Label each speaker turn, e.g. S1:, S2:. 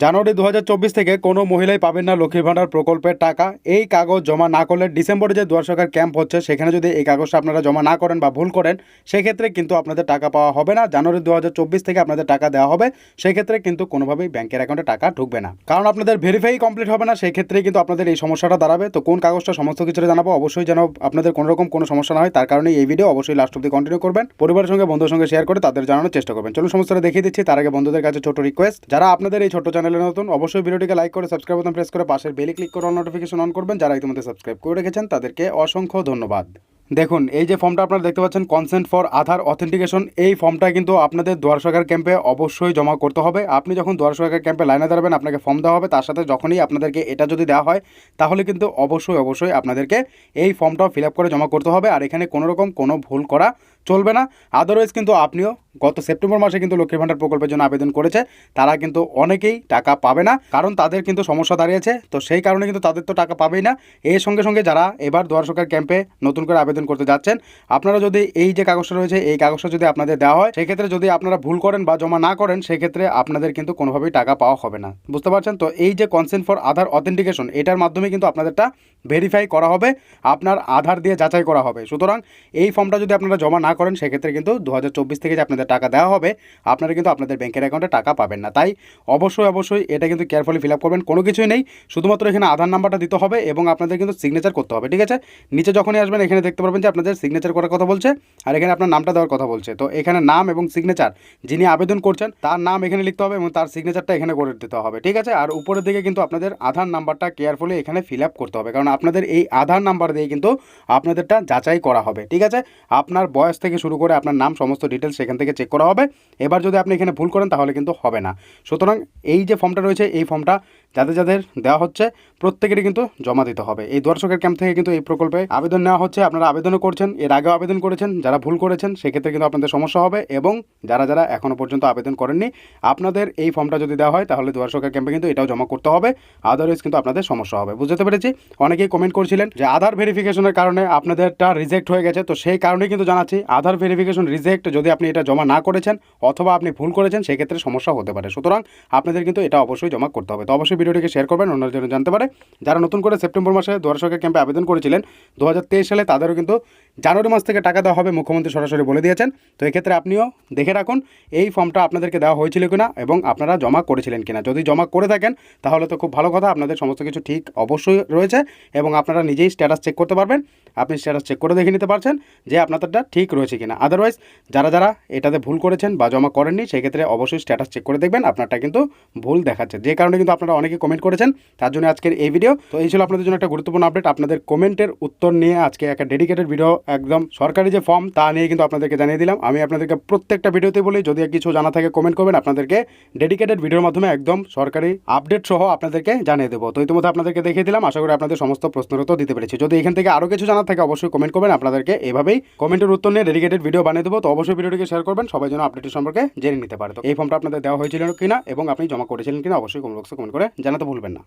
S1: জানুয়ারি দু হাজার চব্বিশ থেকে কোনো মহিলাই পাবেন না লক্ষ্মী ভাণ্ডার প্রকল্পের টাকা। এই কাগজ জমা না করলে ডিসেম্বরে যে দুয়ার সরকার ক্যাম্প হচ্ছে, সেখানে যদি এই কাগজটা আপনারা জমা না করেন বা ভুল করেন, সেক্ষেত্রে কিন্তু আপনাদের টাকা পাওয়া হবে না। জানুয়ারি দু হাজার চব্বিশ থেকে আপনাদের টাকা দেওয়া হবে। সেক্ষেত্রে কিন্তু কোনোভাবেই ব্যাংকের অ্যাকাউন্টে টাকা ঢুকবে না। কারণ আপনাদের ভেরিফাই কমপ্লিট হবে না সেক্ষেত্রে কিন্তু আপনাদের এই সমস্যাটা দাঁড়াবে। তো কোন কাগজটা সমস্ত কিছুটা জানাব, অবশ্যই যেন আপনাদের কোনো রকম কোনো সমস্যা না হয়। তার কারণে এই ভিডিও অবশ্যই লাস্ট অব্দি কন্টিনিউ করবেন। পরিবারের সঙ্গে বন্ধুর সঙ্গে শেয়ার করে তাদের জানানোর চেষ্টা করবেন। চলুন সমস্যাটা দেখিয়ে দিচ্ছি। তার আগে বন্ধুদের কাছে ছোট রিকোয়েস্ট যারা আপনাদের এই ছোট চ্যানেলে নতুন, অবশ্যই ভিডিওটিকে লাইক করে সাবস্ক্রাইব বাটন প্রেস করে পাশের বেলে ক্লিক করে নোটিফিকেশন অন করবেন যারা ইতিমধ্যে সাবস্ক্রাইব করে রেখেছেন, তাদেরকে অসংখ্য ধন্যবাদ। দেখুন, এই যে ফর্মটা আপনারা দেখতে পাচ্ছেন কনসেন্ট ফর আধার অথেন্টিকেশন এই ফর্মটা কিন্তু আপনাদের দুয়ার সরকার ক্যাম্পে অবশ্যই জমা করতে হবে। আপনি যখন দুয়ার সরকার ক্যাম্পে লাইনে দাঁড়াবেন, আপনাকে ফর্ম দেওয়া হবে, তার সাথে যখনই আপনাদেরকে এটা যদি দেওয়া হয়, তাহলে কিন্তু অবশ্যই অবশ্যই আপনাদেরকে এই ফর্মটাও ফিল করে জমা করতে হবে। আর এখানে কোনো রকম কোনো ভুল করা চলবে না। আদারওয়াইজ কিন্তু আপনিও গত সেপ্টেম্বর মাসে কিন্তু লক্ষ্মী ভাণ্ডার প্রকল্পের জন্য আবেদন করেছে। তারা কিন্তু অনেকেই টাকা পাবে না, কারণ তাদের কিন্তু সমস্যা দাঁড়িয়েছে। তো সেই কারণে কিন্তু তাদের তো টাকা পাবেই না। এর সঙ্গে সঙ্গে যারা এবার দুয়ার সরকার ক্যাম্পে নতুন করে আবেদন করতে যাচ্ছেন, আপনারা যদি এই যে কাগজটা রয়েছে, এই কাগজটা যদি আপনাদের দেওয়া হয়, সেক্ষেত্রে যদি আপনারা ভুল করেন বা জমা না করেন, সেক্ষেত্রে আপনাদের কিন্তু কোনোভাবেই টাকা পাওয়া হবে না। বুঝতে পারছেন? তো এই যে কনসেন্ট ফর আধার অথেন্টিকেশন এটার মাধ্যমে কিন্তু আপনাদেরটা ভেরিফাই করা হবে, আপনার আধার দিয়ে যাচাই করা হবে। সুতরাং এই ফর্মটা যদি আপনারা জমা না করেন, সেক্ষেত্রে কিন্তু দু হাজার চব্বিশ থেকে যে আপনাদের টাকা দেওয়া হবে, আপনারা কিন্তু আপনাদের ব্যাংকের অ্যাকাউন্টে টাকা পাবেন না। তাই অবশ্যই অবশ্যই এটা কিন্তু কেয়ারফুলি ফিল করবেন, কোনো কিছুই নেই। শুধুমাত্র এখানে আধার নাম্বারটা দিতে হবে এবং আপনাদের কিন্তু সিগনেচার করতে হবে, ঠিক আছে? নিচে যখনই আসবেন, এখানে দেখতে পারবেন যে আপনাদের সিগনেচার করার কথা বলছে আর এখানে আপনার নামটা দেওয়ার কথা বলছে। তো এখানে নাম এবং সিগনেচার যিনি আবেদন করছেন, তার নাম এখানে লিখতে হবে এবং তার সিগনেচারটা এখানে করে দিতে হবে, ঠিক আছে? আর উপরের দিকে কিন্তু আপনাদের আধার নাম্বারটা কেয়ারফুলি এখানে ফিল করতে হবে, কারণ আপনাদের এই আধার নাম্বার দিয়ে কিন্তু আপনাদেরটা যাচাই করা হবে, ঠিক আছে? আপনার বয়স থেকে শুরু করে আপনার নাম, সমস্ত ডিটেলস সেখান থেকে চেক করা হবে। এবার যদি আপনি এখানে ভুল করেন তাহলে কিন্তু হবে না। সুতরাং এই যে ফর্মটা রয়েছে, এই ফর্মটা যাদের যাদের দেওয়া হচ্ছে, প্রত্যেকেরই কিন্তু জমা দিতে হবে। এই দর্শকের ক্যাম্প থেকে কিন্তু এই প্রকল্পে আবেদন নেওয়া হচ্ছে। আপনারা আবেদনও করছেন, এর আগেও আবেদন করেছেন। যারা ভুল করেছেন, সেক্ষেত্রে কিন্তু আপনাদের সমস্যা হবে এবং যারা যারা এখনও পর্যন্ত আবেদন করেননি, আপনাদের এই ফর্মটা যদি দেওয়া হয়, তাহলে দর্শকের ক্যাম্পে কিন্তু এটাও জমা করতে হবে। আদারওয়াইজ কিন্তু আপনাদের সমস্যা হবে। বুঝতে পেরেছি? অনেকেই কমেন্ট করছিলেন যে আধার ভেরিফিকেশনের কারণে আপনাদেরটা রিজেক্ট হয়ে গেছে। তো সেই কারণেই কিন্তু জানাচ্ছি, আধার ভেরিফিকেশন রিজেক্ট যদি আপনি এটা জমা না করেছেন অথবা আপনি ভুল করেছেন, সেক্ষেত্রে সমস্যা হতে পারে। সুতরাং আপনাদের কিন্তু এটা অবশ্যই জমা করতে হবে। তো অবশ্যই ভিডিওটিকে শেয়ার করবেন, অন্যরা যেন জানতে পারে। যারা নতুন করে সেপ্টেম্বর মাসে দর্শকের ক্যাম্পে আবেদন করেছিলেন দু হাজার তেইশ সালে তাদেরও কিন্তু জানুয়ারি মাস থেকে টাকা দেওয়া হবে, মুখ্যমন্ত্রী সরাসরি বলে দিয়েছেন। তো এক্ষেত্রে আপনিও দেখে রাখুন, এই ফর্মটা আপনাদেরকে দেওয়া হয়েছিল কিনা এবং আপনারা জমা করেছিলেন কিনা। যদি জমা করে থাকেন, তাহলে তো খুব ভালো কথা, আপনাদের সমস্ত কিছু ঠিক অবশ্যই রয়েছে এবং আপনারা নিজেই স্ট্যাটাস চেক করতে পারবেন। আপনি স্ট্যাটাস চেক করে দেখে নিতে পারছেন যে আপনাদেরটা ঠিক রয়েছে কিনা। আদারওয়াইজ যারা যারা এটাতে ভুল করেছেন বা জমা করেননি, সেক্ষেত্রে অবশ্যই স্ট্যাটাস চেক করে দেখবেন, আপনারটা কিন্তু ভুল দেখাচ্ছে। যে কারণে কিন্তু আপনারা অনেকে কমেন্ট করেছেন, তার জন্য আজকের এই ভিডিও তো এই ছিল আপনাদের জন্য একটা গুরুত্বপূর্ণ আপডেট আপনাদের কমেন্টের উত্তর নিয়ে আজকে একটা ডেডিকেটেড ভিডিও একদম সরকারি যে ফর্ম তা নিয়ে কিন্তু আপনাদেরকে জানিয়ে দিলাম। আমি আপনাদেরকে প্রত্যেকটা ভিডিওতে বলি, যদি কিছু জানা থাকে কমেন্ট করবেন, আপনাদেরকে ডেডিকেটেড ভিডিওর মাধ্যমে একদম সরকারি আপডেট সহ আপনাদেরকে জানিয়ে দেবো। তো ইতিমধ্যে আপনাদেরকে দেখিয়ে দিলাম, আশা করি আপনাদের সমস্ত প্রশ্নের উত্তর দিতে পেরেছি। যদি এখান থেকে আরও কিছু জানা থাকে, অবশ্যই কমেন্ট করবেন, আপনাদেরকে এভাবেই কমেন্টের উত্তর নিয়ে ডেডিকেটেড ভিডিও বানিয়ে দেবো। তো অবশ্যই ভিডিওটিকে শেয়ার করবেন, সবাই যেন আপডেটের সম্পর্কে জেনে নিতে পারে। তো এই ফর্মটা আপনাদের দেওয়া হয়েছিল কিনা এবং আপনি জমা করেছিলেন কিনা, অবশ্যই কমেন্ট বক্সে কমেন্ট করে জানাতে ভুলবেন না।